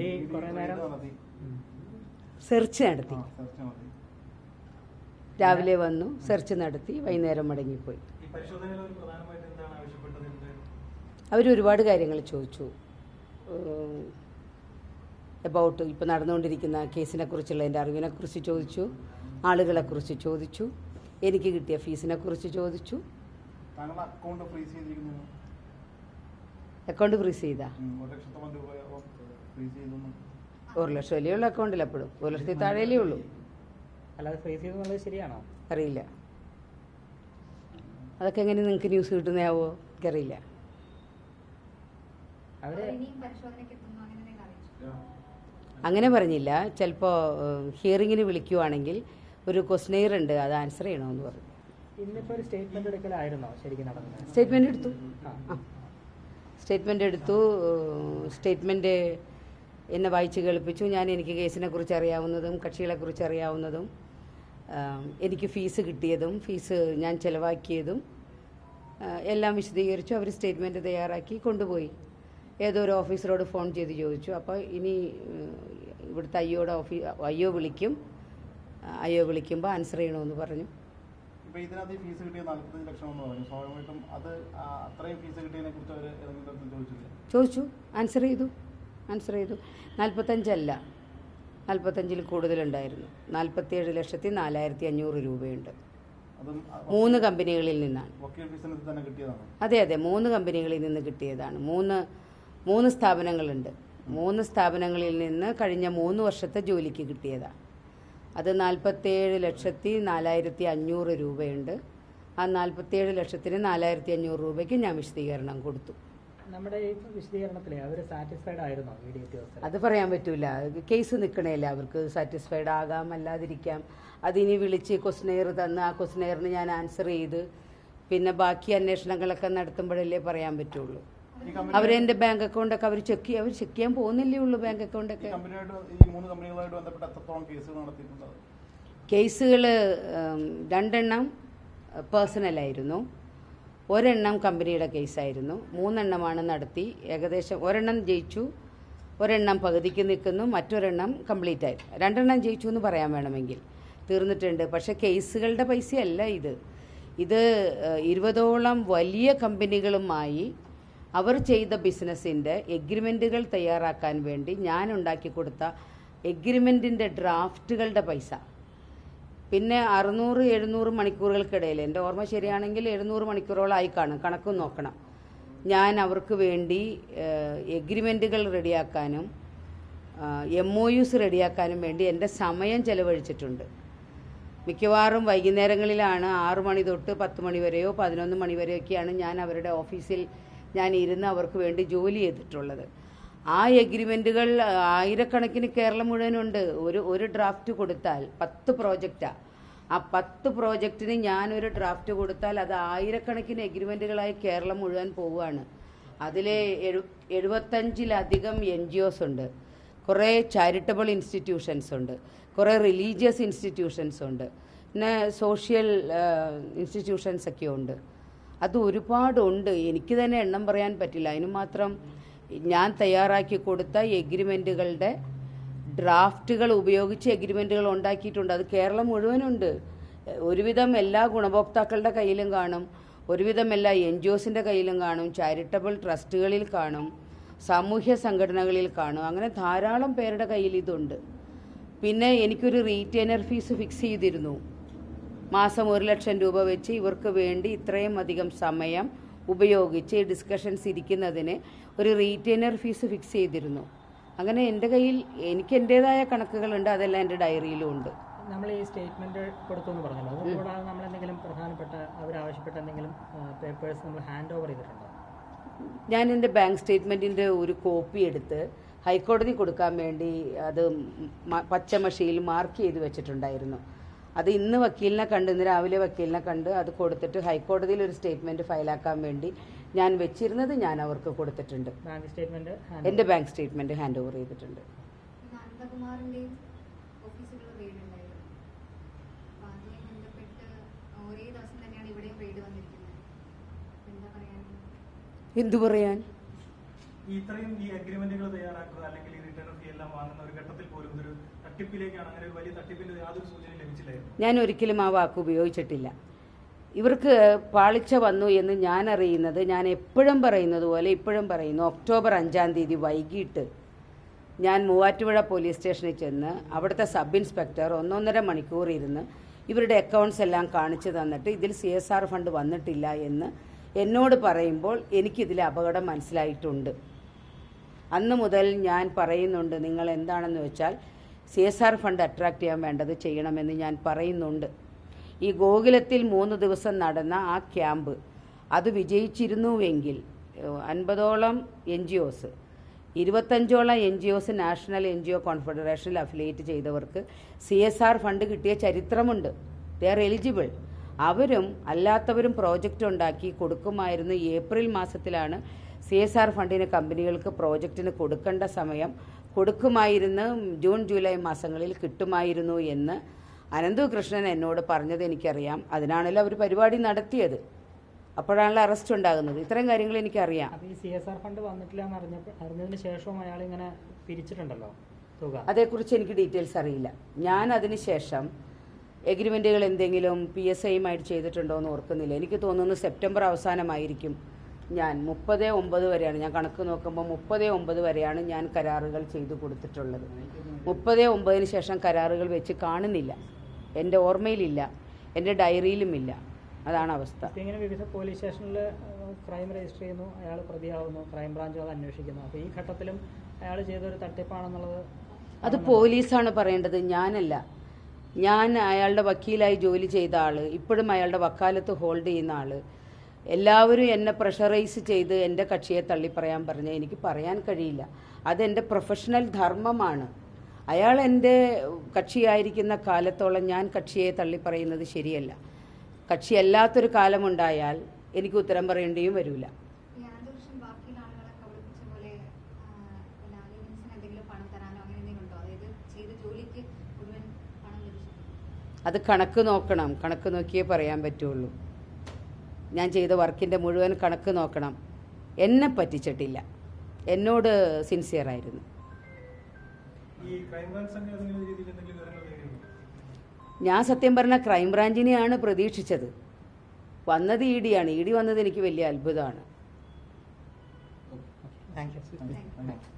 D കുറെ നേരം search നടത്തി. രാവിലെ വന്നു സെർച്ച് നടത്തി വൈകുന്നേരം മടങ്ങിപ്പോയി. ഈ പരിശോധനയിൽ പ്രധാനമായിട്ട് എന്താണ് ആവശ്യപ്പെട്ടത്? അവർ ഒരുപാട് കാര്യങ്ങൾ ചോദിച്ചു. എബൌട്ട് ഇപ്പോൾ നടന്നുകൊണ്ടിരിക്കുന്ന കേസിനെ കുറിച്ചുള്ള എന്റെ അറിവിനെക്കുറിച്ച് ചോദിച്ചു ആളുകളെക്കുറിച്ച് ചോദിച്ചു എനിക്ക് കിട്ടിയ ഫീസിനെ കുറിച്ച് ചോദിച്ചു. താങ്കളുടെ അക്കൗണ്ട് ഫ്രീസ് ചെയ്തിരിക്കുന്നു. അക്കൗണ്ട് ഫ്രീസ് ചെയ്താ? ഫ്രീസ് ചെയ്തെന്ന് ഒരു ലക്ഷം വലിയ ഉള്ളൂ അക്കൗണ്ടിൽ എപ്പോഴും. ഒരു ലക്ഷത്തിൽ താഴെയല്ലേ ഉള്ളൂ. അല്ലാതെ ഫ്രീസ് ചെയ്തെന്നുള്ളത് ശരിയാണോ? അറിയില്ല. അതൊക്കെ എങ്ങനെ നിങ്ങൾക്ക് ന്യൂസ് കിട്ടുന്നതാവോ? എനിക്കറിയില്ല. അങ്ങനെ പറഞ്ഞില്ല. ചിലപ്പോൾ ഹിയറിങ്ങിന് വിളിക്കുവാണെങ്കിൽ ഒരു ക്വസ്റ്റനെയർ ഉണ്ട്. അത് ആൻസർ ചെയ്യണമെന്ന് പറഞ്ഞു. ഇന്നിപ്പോ ഒരു സ്റ്റേറ്റ്മെന്റ് എടുക്കലായിരുന്നോ ശരിക്കും നടന്നത്? സ്റ്റേറ്റ്മെന്റ് എടുത്തു. സ്റ്റേറ്റ്മെന്റ് എടുത്തു. സ്റ്റേറ്റ്മെന്റ് എന്നെ വായിച്ച് കേൾപ്പിച്ചു. ഞാൻ എനിക്ക് കേസിനെ കുറിച്ച് അറിയാവുന്നതും കക്ഷികളെ കുറിച്ച് അറിയാവുന്നതും എനിക്ക് ഫീസ് കിട്ടിയതും ഫീസ് ഞാൻ ചിലവാക്കിയതും എല്ലാം വിശദീകരിച്ചു. അവർ സ്റ്റേറ്റ്മെന്റ് തയ്യാറാക്കി കൊണ്ടുപോയി. ഏതോ ഒരു ഓഫീസറോട് ഫോൺ ചെയ്ത് ചോദിച്ചു. അപ്പോൾ ഇനി ഇവിടുത്തെ അയ്യോടെ ഓഫീ അയ്യോ വിളിക്കും. അയ്യോ വിളിക്കുമ്പോൾ ആൻസർ ചെയ്യണമെന്ന് പറഞ്ഞു. ഫീസ് കിട്ടിയ ലക്ഷം എന്ന് പറഞ്ഞു. സ്വാഭാവികമായിട്ടും അത് അത്രയും ഫീസ് കിട്ടിയതിനെ കുറിച്ച് ചോദിച്ചു. ആൻസർ ചെയ്തു. ആൻസർ ചെയ്തു. നാൽപ്പത്തഞ്ചല്ല നാൽപ്പത്തഞ്ചിൽ കൂടുതലുണ്ടായിരുന്നു. നാൽപ്പത്തിയേഴ് ലക്ഷത്തി നാലായിരത്തി അഞ്ഞൂറ് രൂപയുണ്ട് മൂന്ന് കമ്പനികളിൽ നിന്നാണ്. അതെ അതെ. മൂന്ന് കമ്പനികളിൽ നിന്ന് കിട്ടിയതാണ്. മൂന്ന് മൂന്ന് സ്ഥാപനങ്ങളുണ്ട്. മൂന്ന് സ്ഥാപനങ്ങളിൽ നിന്ന് കഴിഞ്ഞ മൂന്ന് വർഷത്തെ ജോലിക്ക് കിട്ടിയതാണ്. അത് നാൽപ്പത്തേഴ് ലക്ഷത്തി നാലായിരത്തി അഞ്ഞൂറ് രൂപയുണ്ട്. ആ നാൽപ്പത്തേഴ് ലക്ഷത്തിന് നാലായിരത്തി അഞ്ഞൂറ് രൂപയ്ക്ക് ഞാൻ വിശദീകരണം കൊടുത്തു. നമ്മുടെ ഈ വിശദീകരണത്തിലെ അവർ സാറ്റിസ്ഫൈഡ് ആയിരുന്നോ അത് പറയാൻ പറ്റൂല. കേസ് നിൽക്കണേല അവർക്ക്? സാറ്റിസ്ഫൈഡ് ആകാം അല്ലാതിരിക്കാം. അതിനി വിളിച്ച് ക്വസ്റ്റനെയർ തന്ന് ആ ക്വസ്റ്റനെയറിന് ഞാൻ ആൻസർ ചെയ്ത്. പിന്നെ ബാക്കി അന്വേഷണങ്ങളൊക്കെ നടത്തുമ്പോഴല്ലേ പറയാൻ പറ്റുള്ളൂ. അവരെന്റെ ബാങ്ക് അക്കൗണ്ട് ബാങ്ക് അക്കൗണ്ടൊക്കെ അവർ ചെക്ക് അവർ ചെക്ക് ചെയ്യാൻ പോകുന്നില്ലേ ഉള്ളൂ ബാങ്ക് അക്കൗണ്ട് അക്കൗണ്ടൊക്കെ കേസുകൾ രണ്ടെണ്ണം പേഴ്സണലായിരുന്നു ഒരെണ്ണം കമ്പനിയുടെ കേസായിരുന്നു. മൂന്നെണ്ണമാണ് നടത്തി. ഏകദേശം ഒരെണ്ണം ജയിച്ചു. ഒരെണ്ണം പകുതിക്ക് നിൽക്കുന്നു. മറ്റൊരെണ്ണം കംപ്ലീറ്റ് ആയി. രണ്ടെണ്ണം ജയിച്ചു എന്ന് പറയാൻ വേണമെങ്കിൽ. തീർന്നിട്ടുണ്ട്. പക്ഷേ കേസുകളുടെ പൈസയല്ല ഇത്. ഇത് ഇരുപതോളം വലിയ കമ്പനികളുമായി അവർ ചെയ്ത ബിസിനസ്സിന്റെ എഗ്രിമെന്റുകൾ തയ്യാറാക്കാൻ വേണ്ടി ഞാൻ ഉണ്ടാക്കി കൊടുത്ത എഗ്രിമെന്റിന്റെ ഡ്രാഫ്റ്റുകളുടെ പൈസ. പിന്നെ അറുന്നൂറ് എഴുന്നൂറ് മണിക്കൂറുകൾക്കിടയിൽ. എന്റെ ഓർമ്മ ശരിയാണെങ്കിൽ എഴുന്നൂറ് മണിക്കൂറുകളായി കാണും. കണക്കും നോക്കണം. ഞാൻ അവർക്ക് വേണ്ടി എഗ്രിമെന്റുകൾ റെഡിയാക്കാനും എം ഒ യുസ് റെഡിയാക്കാനും വേണ്ടി എന്റെ സമയം ചെലവഴിച്ചിട്ടുണ്ട്. മിക്കവാറും വൈകുന്നേരങ്ങളിലാണ് ആറു മണി തൊട്ട് പത്ത് മണി വരെയോ പതിനൊന്ന് മണി വരെയൊക്കെയാണ് ഞാൻ അവരുടെ ഓഫീസിൽ ഞാൻ ഇരുന്ന് അവർക്ക് വേണ്ടി ജോലി ചെയ്തിട്ടുള്ളത്. ആ എഗ്രിമെന്റുകൾ ആയിരക്കണക്കിന് കേരളം മുഴുവനുണ്ട്. ഒരു ഒരു ഡ്രാഫ്റ്റ് കൊടുത്താൽ പത്ത് പ്രോജക്റ്റാണ് ആ പത്ത് പ്രോജക്റ്റിന് ഞാനൊരു ഡ്രാഫ്റ്റ് കൊടുത്താൽ അത് ആയിരക്കണക്കിന് എഗ്രിമെന്റുകളായി കേരളം മുഴുവൻ പോവുകയാണ്. അതിലെ എഴു എഴുപത്തഞ്ചിലധികം എൻ ജി ഒസ് ഉണ്ട്. കുറേ ചാരിറ്റബിൾ ഇൻസ്റ്റിറ്റ്യൂഷൻസ് ഉണ്ട്. കുറേ റിലീജിയസ് ഇൻസ്റ്റിറ്റ്യൂഷൻസ് ഉണ്ട്. പിന്നെ സോഷ്യൽ ഇൻസ്റ്റിറ്റ്യൂഷൻസ് ഒക്കെ ഉണ്ട്. അത് ഒരുപാടുണ്ട്. എനിക്ക് തന്നെ എണ്ണം പറയാൻ പറ്റില്ല. അതിന് മാത്രം ഞാൻ തയ്യാറാക്കി കൊടുത്ത എഗ്രിമെന്റുകളുടെ ഡ്രാഫ്റ്റുകൾ ഉപയോഗിച്ച് എഗ്രിമെന്റുകൾ ഉണ്ടാക്കിയിട്ടുണ്ട്. അത് കേരളം മുഴുവനുണ്ട്. ഒരുവിധം എല്ലാ ഗുണഭോക്താക്കളുടെ കയ്യിലും കാണും. ഒരുവിധം എല്ലാ എൻ ജി ഒസിന്റെ കയ്യിലും കാണും. ചാരിറ്റബിൾ ട്രസ്റ്റുകളിൽ കാണും. സാമൂഹ്യ സംഘടനകളിൽ കാണും. അങ്ങനെ ധാരാളം പേരുടെ കയ്യിൽ ഇതുണ്ട്. പിന്നെ എനിക്കൊരു റീറ്റെയിനർ ഫീസ് ഫിക്സ് ചെയ്തിരുന്നു. മാസം ഒരു ലക്ഷം രൂപ വെച്ച് ഇവർക്ക് വേണ്ടി ഇത്രയും അധികം സമയം ഉപയോഗിച്ച് ഡിസ്കഷൻസ് ഇരിക്കുന്നതിന് ഒരു റീറ്റെയിനർ ഫീസ് ഫിക്സ് ചെയ്തിരുന്നു. അങ്ങനെ എന്റെ കയ്യിൽ എനിക്ക് എന്റേതായ കണക്കുകളുണ്ട് അതെല്ലാം എന്റെ ഡയറിയിലും ഉണ്ട്. നമ്മൾ ഈ സ്റ്റേറ്റ്മെന്റ് കൊടുത്തു എന്ന് പറഞ്ഞല്ലോ അതുകൂടാതെ നമ്മൾ എന്തെങ്കിലും പ്രധാനപ്പെട്ട അവരാവശ്യപ്പെട്ട എന്തെങ്കിലും പേപ്പേഴ്സ് നമ്മൾ ഹാൻഡ് ഓവർ ചെയ്തിട്ടുണ്ടോ? ഞാൻ എന്റെ ബാങ്ക് സ്റ്റേറ്റ്മെന്റിന്റെ ഒരു കോപ്പി എടുത്ത് ഹൈക്കോടതി കൊടുക്കാൻ വേണ്ടി അത് പച്ചമഷിയിൽ മാർക്ക് ചെയ്ത് വെച്ചിട്ടുണ്ടായിരുന്നു. അത് ഇന്ന് വക്കീലിനെ കണ്ട് ഇന്ന് രാവിലെ വക്കീലിനെ കണ്ട് അത് കൊടുത്തിട്ട് ഹൈക്കോടതിയിൽ ഒരു സ്റ്റേറ്റ്മെന്റ് ഫയലാക്കാൻ വേണ്ടി ഞാൻ വെച്ചിരുന്നത് ഞാൻ അവർക്ക് കൊടുത്തിട്ടുണ്ട്. എന്റെ ബാങ്ക് സ്റ്റേറ്റ്മെന്റ് ഹാൻഡ് എന്റെ ബാങ്ക് സ്റ്റേറ്റ്മെന്റ് ഹാൻഡ് ഓവർ ചെയ്തിട്ടുണ്ട് എന്താ പറയാൻ? ഇത്രയും ഈ അഗ്രിമെന്റുകൾ തയ്യാറാക്കുക അല്ലെങ്കിൽ ഈ റിട്ടേൺ എല്ലാം വാങ്ങുന്ന ഒരു ഘട്ടത്തിൽ പോലും ഒരു തട്ടിപ്പിലേക്കാണ് അങ്ങനെ ഒരു വലിയ തട്ടിപ്പിന്റെ യാതൊരു സൂചന ലഭിച്ചില്ലായിരുന്നു. ഞാൻ ഒരിക്കലും ആ വാക്ക് ഉപയോഗിച്ചിട്ടില്ല. ഇവർക്ക് പാളിച്ച വന്നു എന്ന് ഞാൻ അറിയുന്നത് ഞാൻ എപ്പോഴും പറയുന്നത് പോലെ ഇപ്പോഴും പറയുന്നു ഒക്ടോബർ അഞ്ചാം തീയതി വൈകിട്ട് ഞാൻ മൂവാറ്റുപുഴ പോലീസ് സ്റ്റേഷനിൽ ചെന്ന് അവിടുത്തെ സബ് ഇൻസ്പെക്ടർ ഒന്നൊന്നര മണിക്കൂർ ഇരുന്ന് ഇവരുടെ അക്കൗണ്ട്സ് എല്ലാം കാണിച്ചു തന്നിട്ട് ഇതിൽ സി എസ് ആർ ഫണ്ട് വന്നിട്ടില്ല എന്ന് എന്നോട് പറയുമ്പോൾ എനിക്കിതിൽ അപകടം മനസ്സിലായിട്ടുണ്ട്. അന്ന് മുതൽ ഞാൻ പറയുന്നുണ്ട് നിങ്ങൾ എന്താണെന്ന് വെച്ചാൽ C S R fund attract ചെയ്യാൻ വേണ്ടത് ചെയ്യണമെന്ന് ഞാൻ പറയുന്നുണ്ട്. ഈ ഗോകുലത്തിൽ മൂന്ന് ദിവസം നടന്ന ആ ക്യാമ്പ് അത് വിജയിച്ചിരുന്നുവെങ്കിൽ അൻപതോളം എൻ ജി ഒസ് ഇരുപത്തഞ്ചോളം N G Os national N G O കോൺഫെഡറേഷനിൽ affiliate ചെയ്തവർക്ക് സി എസ് ആർ ഫണ്ട് കിട്ടിയ ചരിത്രമുണ്ട്. ദേ ആർ എലിജിബിൾ അവരും അല്ലാത്തവരും പ്രോജക്റ്റ് ഉണ്ടാക്കി കൊടുക്കുമായിരുന്നു. ഏപ്രിൽ മാസത്തിലാണ് സി എസ് ആർ ഫണ്ടിന് കമ്പനികൾക്ക് പ്രോജക്റ്റിന് കൊടുക്കേണ്ട സമയം കൊടുക്കുമായിരുന്നു. ജൂൺ ജൂലൈ മാസങ്ങളിൽ കിട്ടുമായിരുന്നു എന്ന് അനന്തു കൃഷ്ണൻ എന്നോട് പറഞ്ഞത് എനിക്കറിയാം. അതിനാണല്ലോ അവർ പരിപാടി നടത്തിയത്. അപ്പോഴാണല്ലോ അറസ്റ്റ് ഉണ്ടാകുന്നത്. ഇത്തരം കാര്യങ്ങൾ എനിക്കറിയാം. സി എസ് ആർ ഫണ്ട് വന്നിട്ടില്ല എന്ന് അറിഞ്ഞതിന് ശേഷവും അയാൾ ഇങ്ങനെ പിരിച്ചിട്ടുണ്ടല്ലോ തുക? അതേക്കുറിച്ച് എനിക്ക് ഡീറ്റെയിൽസ് അറിയില്ല. ഞാൻ അതിന് ശേഷം എഗ്രിമെന്റുകൾ എന്തെങ്കിലും പി എസ് ഐയുമായിട്ട് ചെയ്തിട്ടുണ്ടോ എന്ന് ഓർക്കുന്നില്ല. എനിക്ക് തോന്നുന്നത് സെപ്റ്റംബർ അവസാനമായിരിക്കും ഞാൻ. മുപ്പത് ഒമ്പത് വരെയാണ്. ഞാൻ കണക്ക് നോക്കുമ്പോൾ മുപ്പത് ഒമ്പത് വരെയാണ് ഞാൻ കരാറുകൾ ചെയ്തു കൊടുത്തിട്ടുള്ളത്. മുപ്പത് ഒമ്പതിന് ശേഷം കരാറുകൾ വെച്ച് കാണുന്നില്ല. എന്റെ ഓർമ്മയിലില്ല. എന്റെ ഡയറിയിലും ഇല്ല അതാണ് അവസ്ഥ. ഇങ്ങനെ വിവിധ പോലീസ് സ്റ്റേഷനിൽ ക്രൈം രജിസ്റ്റർ ചെയ്യുന്നു. അയാൾ പ്രതിയാവുന്നു. ക്രൈം ബ്രാഞ്ച് അത് അന്വേഷിക്കുന്നു. അപ്പോൾ ഈ ഘട്ടത്തിലും അയാൾ ചെയ്തൊരു തട്ടിപ്പാണെന്നുള്ളത് അത് പോലീസാണ് പറയേണ്ടത്. ഞാനല്ല. ഞാൻ അയാളുടെ വക്കീലായി ജോലി ചെയ്ത ആൾ ഇപ്പോഴും അയാളുടെ വക്കാലത്ത് ഹോൾഡ് ചെയ്യുന്ന ആൾ എല്ലാവരും എന്നെ പ്രഷറൈസ് ചെയ്ത് എന്റെ കക്ഷിയെ തള്ളിപ്പറയാൻ പറഞ്ഞ് എനിക്ക് പറയാൻ കഴിയില്ല. അതെന്റെ പ്രൊഫഷണൽ ധർമ്മമാണ്. അയാൾ എന്റെ കക്ഷിയായിരിക്കുന്ന കാലത്തോളം ഞാൻ കക്ഷിയെ തള്ളിപ്പറയുന്നത് ശരിയല്ല. കക്ഷിയല്ലാത്തൊരു കാലമുണ്ടായാൽ എനിക്ക് ഉത്തരം പറയേണ്ടിയും വരില്ല ഈ അനന്തകൃഷ്ണൻ ബാക്കിയുള്ള ആളുകളെ കബളിപ്പിച്ച പോലെ ആ, ലാലി വിൻസിന് എന്തെങ്കിലും പണം തരാനോ അങ്ങനെ എന്തെങ്കിലും ഉണ്ടോ അതായത് ചെയ്ത ജോലിക്ക് മുഴുവൻ പണം ലഭിച്ചു അത് കണക്ക് നോക്കണം. കണക്ക് നോക്കിയേ പറയാൻ പറ്റുള്ളൂ. ഞാൻ ചെയ്ത വർക്കിന്റെ മുഴുവൻ കണക്ക് നോക്കണം. എന്നെ പറ്റിച്ചിട്ടില്ല. എന്നോട് സിൻസിയർ ആയിരുന്നു. ഞാൻ സത്യം പറഞ്ഞ ക്രൈംബ്രാഞ്ചിനെയാണ് പ്രതീക്ഷിച്ചത്. വന്നത് ഇ ഡിയാണ് ഇ ഡി വന്നത് എനിക്ക് വലിയ അത്ഭുതമാണ്. Thank you thank you